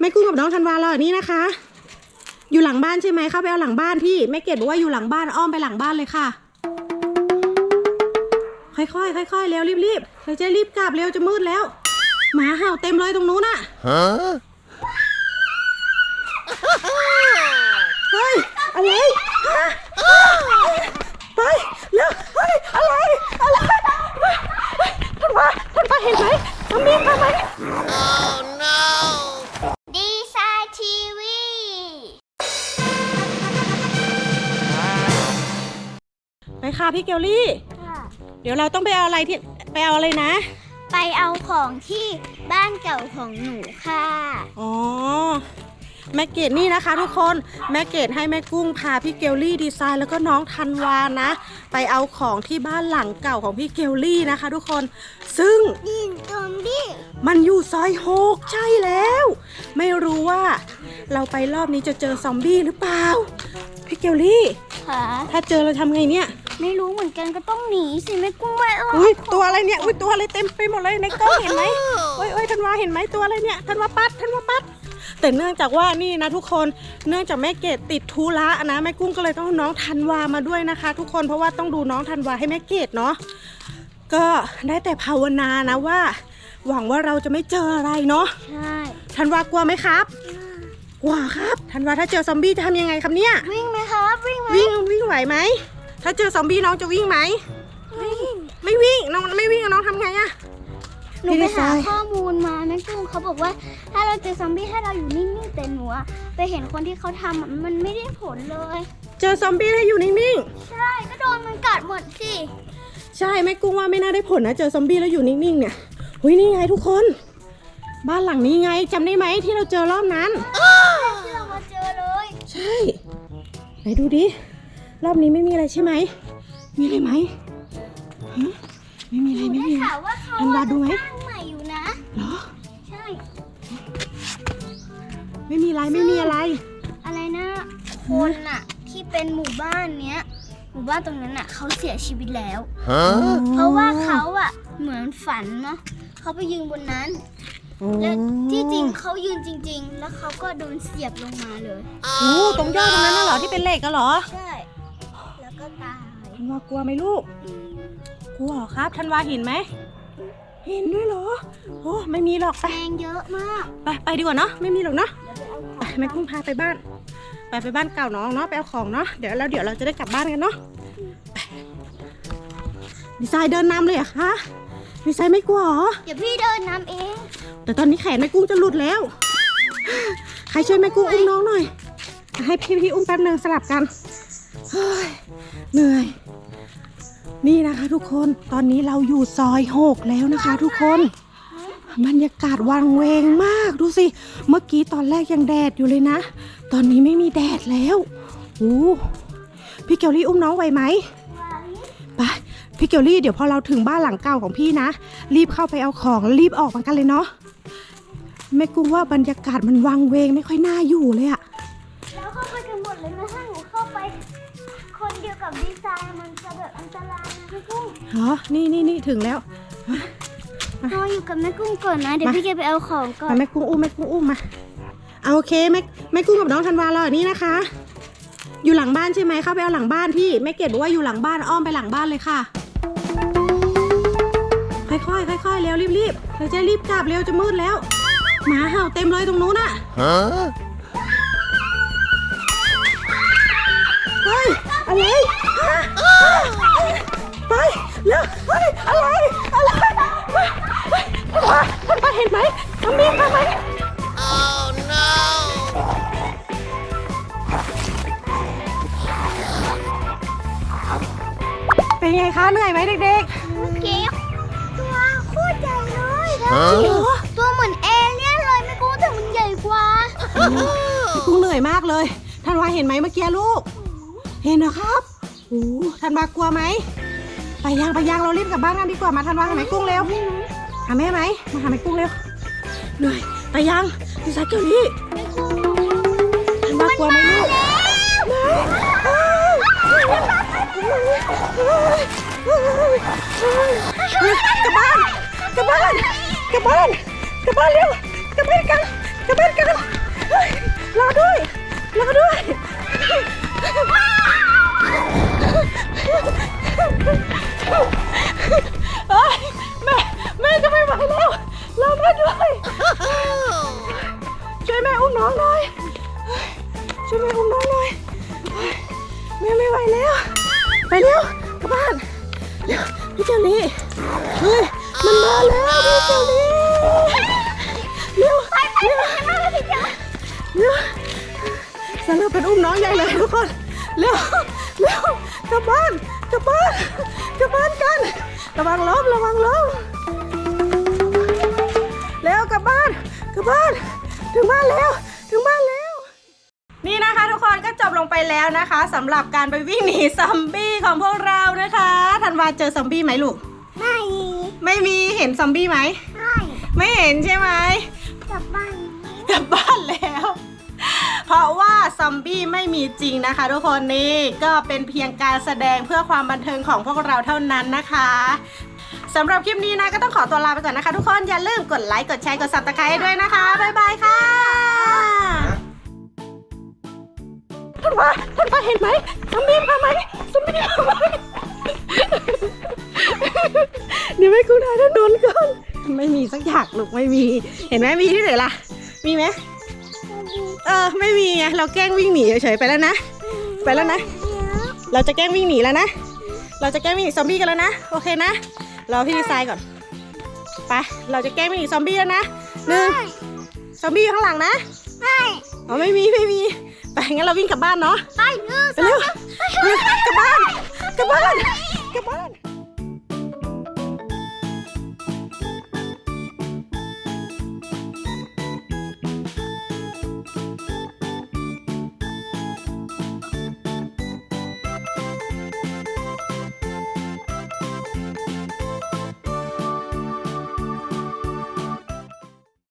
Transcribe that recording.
แม่กุ้งกับน้องธันวารออยู่นี่นะคะ อยู่หลังบ้านใช่ไหมเข้าไปเอาหลังบ้านพี่แม่เกดบอกว่าอยู่หลังบ้านอ้อมไปหลังบ้านเลยค่ะ ค่อยๆค่อยๆเร็วรีบๆเราจะรีบกลับเร็วจะมืดแล้วหมาเห่าเต็มเลยตรงนู้นน่ะเฮ้ยอะไรไปเร็วเฮ้ยอะไรอะไรท่านว่าท่านว่าเห็นไหมทำมีมาไหม ค่ะพี่เกลลี่เดี๋ยวเราต้องไปเอาอะไรที่ไปเอาอะไรนะ ไปเอาของที่บ้านเก่าของหนูค่ะ อ๋อ แม่เกดนี่นะคะ ทุกคน แม่เกดให้แม่กุ้งพาพี่เกลลี่ดีไซน์แล้วก็น้องธันวานะ ไปเอาของที่บ้านหลังเก่าของพี่เกลลี่นะคะ ทุกคน ซึ่ง ดินตมบี้มันอยู่ซอยหกใช่แล้ว ไม่รู้ว่า เราไปรอบนี้จะเจอซอมบี้หรือเปล่า พี่เกลลี่ ค่ะ ถ้าเจอเราทำไงเนี่ย ไม่รู้เหมือนกันก็ต้องหนีสิไม่กุ้งไว้เอออุ้ยตัวอะไรเนี่ยอุ้ยตัวอะไรเต็มไปหมดเลยในกล้องเห็นไหมเอ้ยเอ้ยธันวาเห็นไหมตัวอะไรเนี่ยธันวาปัดธันวาปัด แต่เนื่องจากว่านี่นะทุกคนเนื่องจากแม่เกดติดธุระนะแม่กุ้งก็เลยต้องเอาน้องธันวามาด้วยนะคะ ทุกคนเพราะว่าต้องดูน้องธันวาให้แม่เกดเนาะก็ได้แต่ภาวนานะว่า หวังว่าเราจะไม่เจออะไรเนาะใช่ธันวากลัวไหมครับกลัวครับธันวาถ้าเจอซอมบี้จะทำยังไงครับเนี่ยวิ่งไหมครับวิ่งไหมวิ่งวิ่งไหวไหม ถ้าเจอซอมบี้น้องจะวิ่งไหมวิ่งไม่วิ่ง น้องไม่วิ่งน้องทำไงอะ หนูไปหาพี่ดีไซน์ข้อมูลมาแม่กุ้งเขาบอกว่า ถ้าเราเจอซอมบี้ให้เราอยู่นิ่งๆแต่หนูอะไปเห็นคนที่เขาทำอะมันไม่ได้ผลเลย เจอซอมบี้ให้อยู่นิ่งใช่ก็โดนมันกัดหมดสิ ๆ ใช่แม่กุ้งว่าไม่น่าได้ผลนะ เจอซอมบี้แล้วอยู่นิ่งๆเนี่ยหุยนี่ไงทุกคน บ้านหลังนี้ไงจำได้ไหมที่เราเจอรอบนั้น ที่เรามาเจอเลย ใช่ ไหนดูดิ รอบนี้ไม่มีอะไรใช่ไหม มีอะไรไหมฮะไม่มีอะไรไม่ได้มีอะไร ข่าวว่าเขาธันวาดูไหม สร้างใหม่อยู่นะ เหรอ ใช่ ไม่มีอะไรไม่มีอะไร อะไรนะ คนน่ะ ที่เป็นหมู่บ้านเนี้ย หมู่บ้านตรงนั้นน่ะเขาเสียชีวิตแล้ว Huh? เพราะว่าเขาอะเหมือนฝันเนาะเขาไปยืนบนนั้น แล้วที่จริงเขายืนจริง ๆ แล้วเขาก็โดนเสียบลงมาเลย โอ้ตรงยอดตรงนั้นน่ะเหรอที่เป็นเหล็กอะเหรอ ใช่แล้วก็ตาย ธันวากลัวไหมลูก กลัวเหรอครับธันวาเห็นไหม เห็นด้วยเหรอ โอ้ไม่มีหรอกไปแรงเยอะมากไปไปดีกว่าเนาะไม่มีหรอกเนาะเดี๋ยวไปเอาขไปองแม่กุ้งพาไปบ้าน ไปไปบ้านเก่าน้องเนาะไปเอาของเนาะเดี๋ยวแล้วเดี๋ยวเราจะได้กลับบ้านกันเนาะไปดีไซน์เดินนำเลยเหรอะคะดีไซน์ไม่กลัวเหรอ เดี๋ยวพี่เดินนำเองแต่ตอนนี้แขนแม่กุ้งจะหลุดแล้ว ใครช่วยแม่กุ้งอุ้มน้องหน่อย ให้พี่พี่อุ้มแป๊บหนึงสลับกัน เหนื่อย นี่นะคะทุกคนตอนนี้เราอยู่ซอยหกแล้วนะคะ ทุกคนบรรยากาศวังเวงมากดูสิ เมื่อกี้ตอนแรกยังแดดอยู่เลยนะ ตอนนี้ไม่มีแดดแล้วโอ้พี่เกลลี่อุ้มน้องไหวไหมไปพี่เกลลี่เดี๋ยวพอเราถึงบ้านหลังเก่าของพี่นะ รีบเข้าไปเอาของรีบออกมากันเลยเนาะแม่กุ้งว่าบรรยากาศมันวังเวงไม่ค่อยน่าอยู่เลยอะ พี่กุ้งเหรอนี่นี่นี่ถึงแล้วรออยู่กับแม่กุ้งก่อนนะ เดี๋ยวมา พี่จะไปเอาของก่อน มาแม่กุ้งอุ้มแม่กุ้งอุ้มมาเอาโอเคแม่แม่กุ้งกับน้องธันวารออยู่นี่นะคะ อยู่หลังบ้านใช่ไหมเข้าไปเอาหลังบ้านพี่แม่เกดบอกว่าอยู่หลังบ้านอ้อมไปหลังบ้านเลยค่ะ ค่อยๆค่อยๆเร็วรีบๆเราจะรีบกลับเร็วจะมืดแล้ว หมาเห่าเต็มเลยตรงนู้นอะ Huh? เร็วเฮ้ยอะไร อะไรเฮ้ยเฮ้ยท่านว่าท่านว่าเห็นไหมน้องมีมาไหม Oh no! เป็นไงคะเหนื่อยไหมเด็กเมื่อกี้ตัวโคตรใหญ่เลยๆฮะจริงเหรอตัวเหมือนเอเลี่ยนเลยแม่กุ้งแต่มันใหญ่กว่ากูเหนื่อยมากเลยท่านว่าเห็นไหมเมื่อกี้ลูก เห็นนะครับโอ้ท่านว่ากลัวไหม ไปยังไปยังเรารีบกลับบ้านกันดีกว่ามาท่านว่าหาแม่กุ้งเร็วหาแม่ไหมมาหาแม่กุ้งเร็วเหนื่อยไปยังดีไซน์เกลลี่ท่านว่ากลัวไหมลูกกลับบ้านกลับบ้านกลับบ้านกลับบ้านเร็วกลับบ้านกันกลับบ้านกันรอด้วยเแม่ด้วยช่วยแม่อุ้มน้องหน่อยช่วยแม่อุ้มน้องหน่อยแม่ไม่ไหวแล้วไปเร็วกลับบ้านเร็วพี่เจลี่เฮ้ยมันมาแล้วพี่เจลี่เร็วไปไปเร็วเร็วสำหรับเป็นอุ้มน้องใหญ่เลยทุกคนเร็วเร็วกลับบ้านกลับบ้านกลับบ้านกัน ระวังล้มระวังล้ม เร็วกลับบ้านกลับบ้าน ถึงบ้านแล้ว ถึงบ้านแล้ว นี่นะคะทุกคนก็จบลงไปแล้วนะคะสำหรับการไปวิ่งหนีซอมบี้ของพวกเรานะคะธันวาเจอซอมบี้ไหมลูก ไม่ ไม่มีเห็นซอมบี้ไหมไม่ไม่เห็นใช่ไหมกลับบ้านกลับบ้านแล้ว เพราะว่าซอมบี้ไม่มีจริงนะคะ ทุกคนนี่ก็เป็นเพียงการแสดงเพื่อความบันเทิงของพวกเราเท่านั้นนะคะ สำหรับคลิปนี้นะก็ต้องขอตัวลาไปก่อนนะคะ ทุกคนอย่าลืมกดไลค์กดแชร์กด subscribe ด้วยนะคะบ๊ายบายค่ะท่านว่าท่านว่าเห็นไหมซอมบี้มาไหมซอมบี้มาไหมเดี๋ยวไม่กูถ่ายถนนก่อนไม่มีสักอย่างลูกไม่มี เห็นไหมมีที่ไหนล่ะ มีไหมเออไม่มีไงเราแกล้งวิ่งหนีเฉยๆไปแล้วนะไปแล้วนะ เราจะแกล้งวิ่งหนีแล้วนะ เราจะแกล้งวิ่งหนีซอมบี้กันแล้วนะ โอเคนะ รอพี่ดีไซน์ก่อน ไป เราจะแกล้งวิ่งหนีซอมบี้แล้วนะหนึ่งซอมบี้อยู่ข้างหลังนะ ไม่อ๋อไม่มีไม่มี ไปงั้นเราวิ่งกลับบ้านเนาะ ไปหนึ่งไปเร็วเร็วกลับบ้านกลับบ้านกลับบ้าน